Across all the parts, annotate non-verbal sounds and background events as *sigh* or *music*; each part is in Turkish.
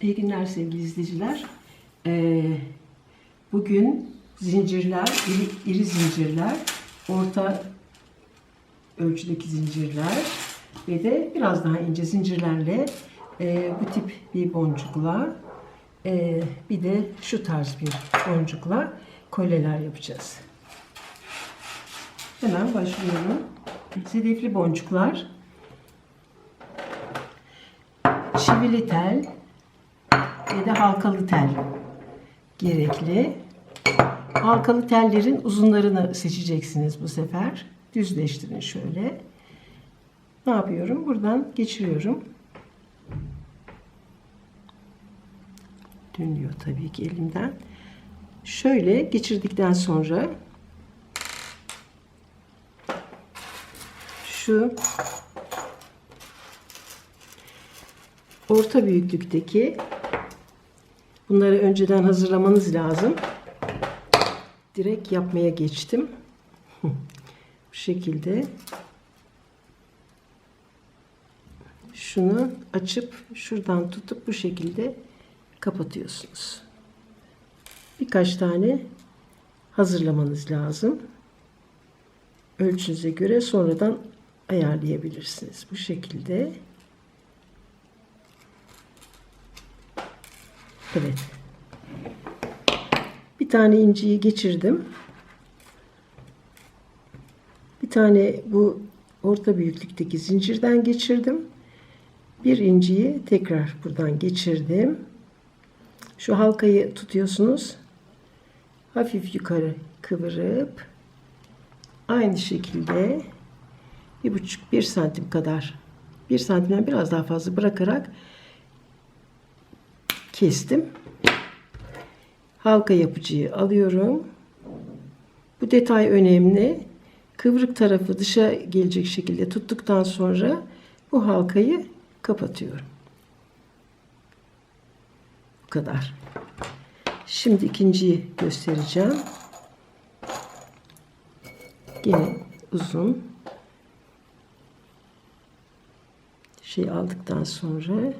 İyi günler sevgili izleyiciler. Ee, bugün zincirler, iri, iri zincirler, orta ölçüdeki zincirler ve de biraz daha ince zincirlerle e, bu tip bir boncukla e, bir de şu tarz bir boncukla kolyeler yapacağız. Hemen başlıyorum. Sedefli boncuklar, çivili tel, ve halkalı tel gerekli. Halkalı tellerin uzunlarını seçeceksiniz bu sefer. Düzleştirin şöyle. Ne yapıyorum? Buradan geçiriyorum. Dönüyor tabii ki elimden. Şöyle geçirdikten sonra şu orta büyüklükteki Bunları önceden hazırlamanız lazım. Direkt yapmaya geçtim. *laughs* Bu şekilde. Şunu açıp şuradan tutup bu şekilde kapatıyorsunuz. Birkaç tane hazırlamanız lazım. Ölçünüze göre sonradan ayarlayabilirsiniz. Bu şekilde. Evet. Bir tane inciyi geçirdim. Bir tane bu orta büyüklükteki zincirden geçirdim. Bir inciyi tekrar buradan geçirdim. Şu halkayı tutuyorsunuz. Hafif yukarı kıvırıp aynı şekilde bir buçuk bir santim kadar bir santimden biraz daha fazla bırakarak kestim. Halka yapıcıyı alıyorum. Bu detay önemli. Kıvrık tarafı dışa gelecek şekilde tuttuktan sonra bu halkayı kapatıyorum. Bu kadar. Şimdi ikinciyi göstereceğim. Yine uzun şey aldıktan sonra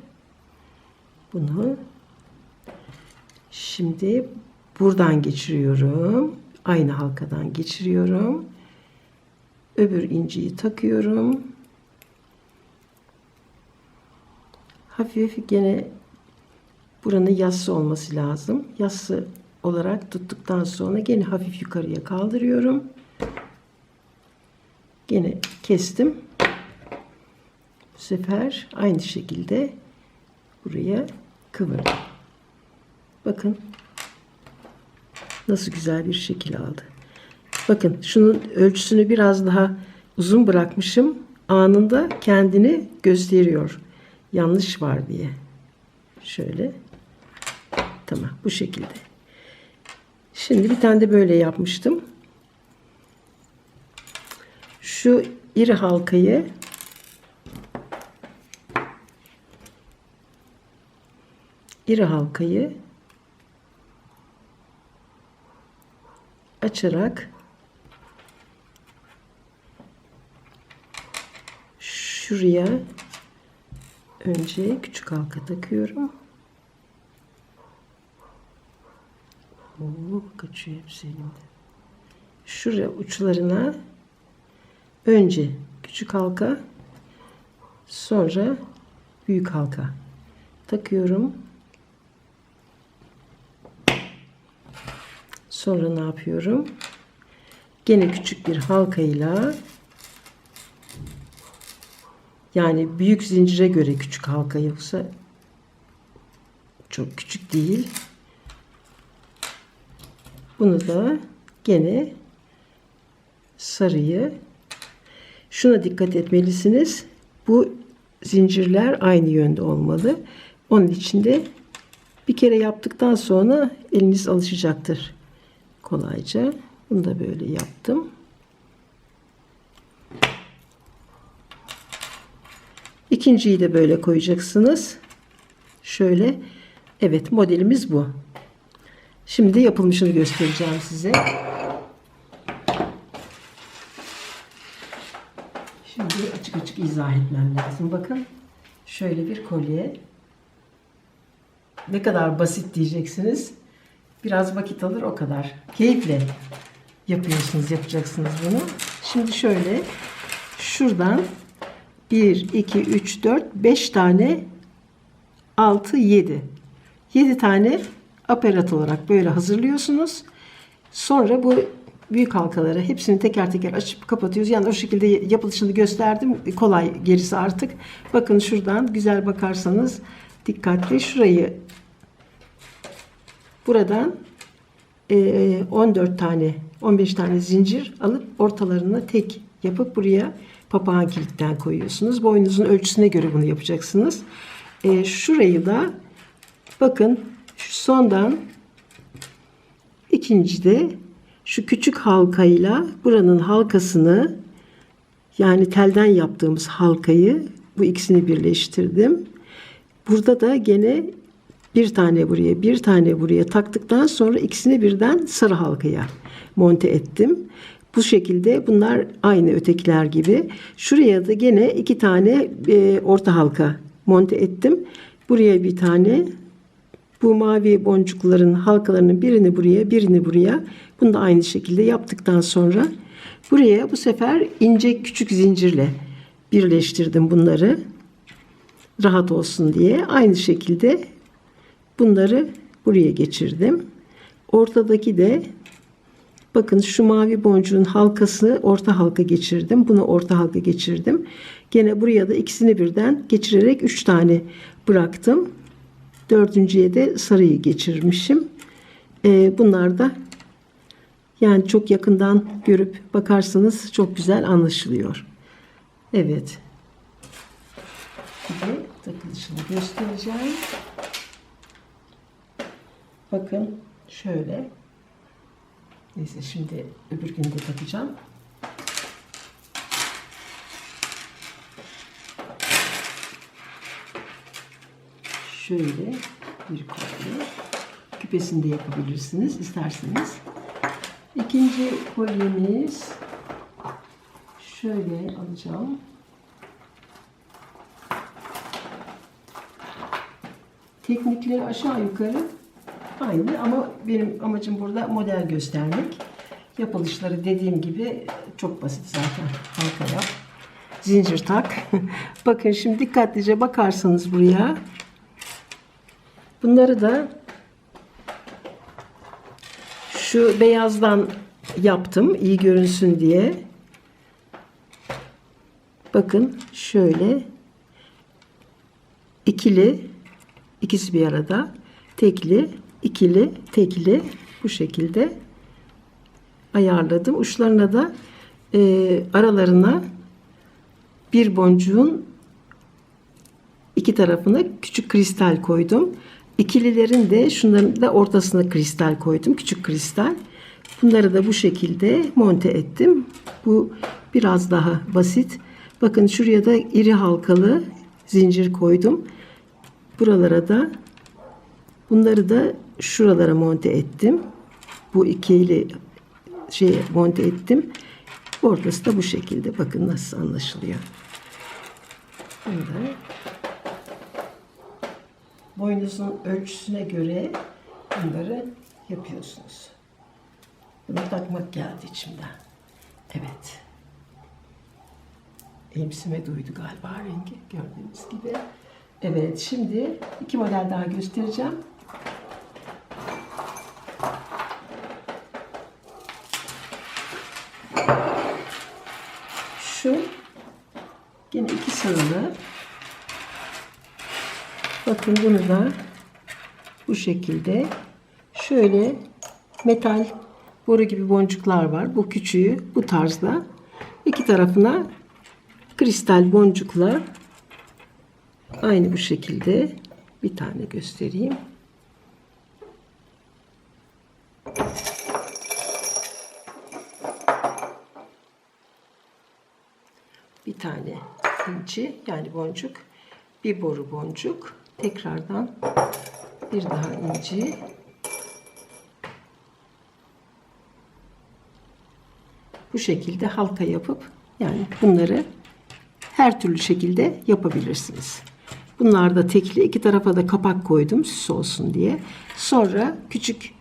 bunu Şimdi buradan geçiriyorum. Aynı halkadan geçiriyorum. Öbür inciyi takıyorum. Hafif gene buranın yassı olması lazım. Yassı olarak tuttuktan sonra gene hafif yukarıya kaldırıyorum. Gene kestim. Bu sefer aynı şekilde buraya kıvırdım. Bakın nasıl güzel bir şekil aldı. Bakın şunun ölçüsünü biraz daha uzun bırakmışım. Anında kendini gösteriyor. Yanlış var diye. Şöyle. Tamam bu şekilde. Şimdi bir tane de böyle yapmıştım. Şu iri halkayı iri halkayı açarak şuraya önce küçük halka takıyorum. Oo, kaçıyor hepsi elimde. Şuraya uçlarına önce küçük halka sonra büyük halka takıyorum. Sonra ne yapıyorum? Gene küçük bir halkayla yani büyük zincire göre küçük halka yoksa çok küçük değil. Bunu da gene sarıyı şuna dikkat etmelisiniz. Bu zincirler aynı yönde olmalı. Onun için de bir kere yaptıktan sonra eliniz alışacaktır kolayca. Bunu da böyle yaptım. İkinciyi de böyle koyacaksınız. Şöyle. Evet modelimiz bu. Şimdi yapılmışını göstereceğim size. Şimdi açık açık izah etmem lazım. Bakın şöyle bir kolye. ne kadar basit diyeceksiniz. Biraz vakit alır o kadar. Keyifle yapıyorsunuz, yapacaksınız bunu. Şimdi şöyle şuradan 1, 2, 3, 4, 5 tane 6, 7. 7 tane aparat olarak böyle hazırlıyorsunuz. Sonra bu büyük halkaları hepsini teker teker açıp kapatıyoruz. Yani o şekilde yapılışını gösterdim. Kolay gerisi artık. Bakın şuradan güzel bakarsanız dikkatli şurayı buradan eee, 14 tane 15 tane zincir alıp ortalarına tek yapıp buraya papağan kilitten koyuyorsunuz. Boynunuzun ölçüsüne göre bunu yapacaksınız. Eee, şurayı da bakın şu sondan ikinci de şu küçük halkayla buranın halkasını yani telden yaptığımız halkayı bu ikisini birleştirdim. Burada da gene bir tane buraya, bir tane buraya taktıktan sonra ikisini birden sarı halkaya monte ettim. Bu şekilde bunlar aynı ötekiler gibi. Şuraya da gene iki tane e, orta halka monte ettim. Buraya bir tane, bu mavi boncukların halkalarının birini buraya, birini buraya. Bunu da aynı şekilde yaptıktan sonra buraya bu sefer ince küçük zincirle birleştirdim bunları. Rahat olsun diye. Aynı şekilde bunları buraya geçirdim. Ortadaki de bakın şu mavi boncuğun halkası orta halka geçirdim. Bunu orta halka geçirdim. Gene buraya da ikisini birden geçirerek üç tane bıraktım. Dördüncüye de sarıyı geçirmişim. Ee, bunlar da yani çok yakından görüp bakarsanız çok güzel anlaşılıyor. Evet. Şimdi takılışını göstereceğim. Bakın şöyle. Neyse şimdi öbür gün de takacağım. Şöyle bir kolye. Küpesini de yapabilirsiniz isterseniz. İkinci kolyemiz şöyle alacağım. Teknikleri aşağı yukarı aynı ama benim amacım burada model göstermek. Yapılışları dediğim gibi çok basit zaten. Halka yap. Zincir tak. *laughs* Bakın şimdi dikkatlice bakarsanız buraya. Bunları da şu beyazdan yaptım iyi görünsün diye. Bakın şöyle ikili ikisi bir arada tekli ikili tekli bu şekilde ayarladım. Uçlarına da e, aralarına bir boncuğun iki tarafına küçük kristal koydum. İkililerin de şunların da ortasına kristal koydum. Küçük kristal. Bunları da bu şekilde monte ettim. Bu biraz daha basit. Bakın şuraya da iri halkalı zincir koydum. Buralara da bunları da şuralara monte ettim. Bu ikili şey monte ettim. Ortası da bu şekilde. Bakın nasıl anlaşılıyor. Bunu boynuzun ölçüsüne göre bunları yapıyorsunuz. Bunu takmak geldi içimden. Evet. Elbiseme duydu galiba rengi gördüğünüz gibi. Evet şimdi iki model daha göstereceğim. Şu yine iki sarılı. Bakın bunu da bu şekilde şöyle metal boru gibi boncuklar var. Bu küçüğü bu tarzda. İki tarafına kristal boncukla aynı bu şekilde bir tane göstereyim. Bir tane inci yani boncuk, bir boru boncuk, tekrardan bir daha inci, bu şekilde halka yapıp yani bunları her türlü şekilde yapabilirsiniz. Bunlar da tekli. iki tarafa da kapak koydum süs olsun diye. Sonra küçük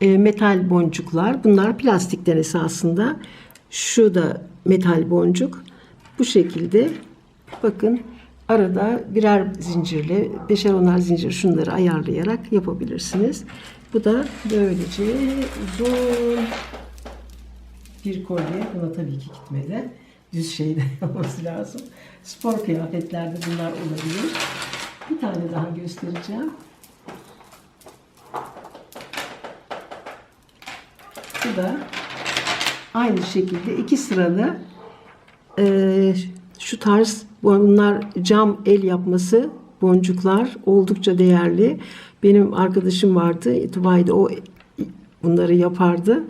e, metal boncuklar. Bunlar plastikten esasında. Şu da metal boncuk. Bu şekilde bakın arada birer zincirle, beşer onar zincir şunları ayarlayarak yapabilirsiniz. Bu da böylece uzun bir kolye. Buna tabii ki gitmedi. Düz şeyde *laughs* olması lazım. Spor kıyafetlerde bunlar olabilir. Bir tane daha göstereceğim. Bu da aynı şekilde iki sıralı eee, şu tarz bunlar cam el yapması boncuklar oldukça değerli. Benim arkadaşım vardı Dubai'de o bunları yapardı.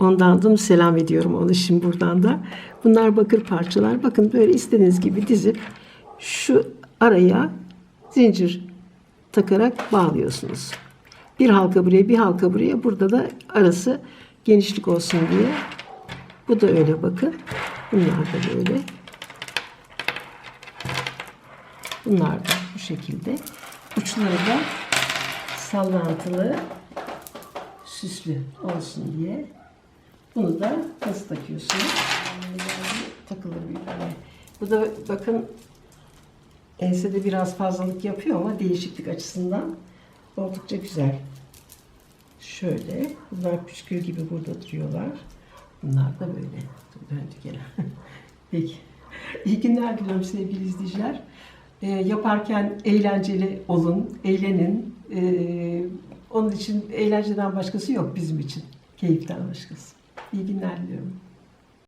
Ondan da selam ediyorum onu şimdi buradan da. Bunlar bakır parçalar. Bakın böyle istediğiniz gibi dizip şu araya zincir takarak bağlıyorsunuz. Bir halka buraya, bir halka buraya. Burada da arası genişlik olsun diye. Bu da öyle bakın. Bunlar da böyle. Bunlar da bu şekilde. Uçları da sallantılı, süslü olsun diye. Bunu da nasıl takıyorsunuz? Takılır bir tane. Bu da bakın ensede biraz fazlalık yapıyor ama değişiklik açısından oldukça güzel. Şöyle. Bunlar püskül gibi burada duruyorlar. Bunlar da böyle. Döndü gene. *laughs* Peki. İyi günler diliyorum sevgili izleyiciler. Ee, yaparken eğlenceli olun, eğlenin. Ee, onun için eğlenceden başkası yok bizim için. Keyiften başkası. İyi günler diliyorum.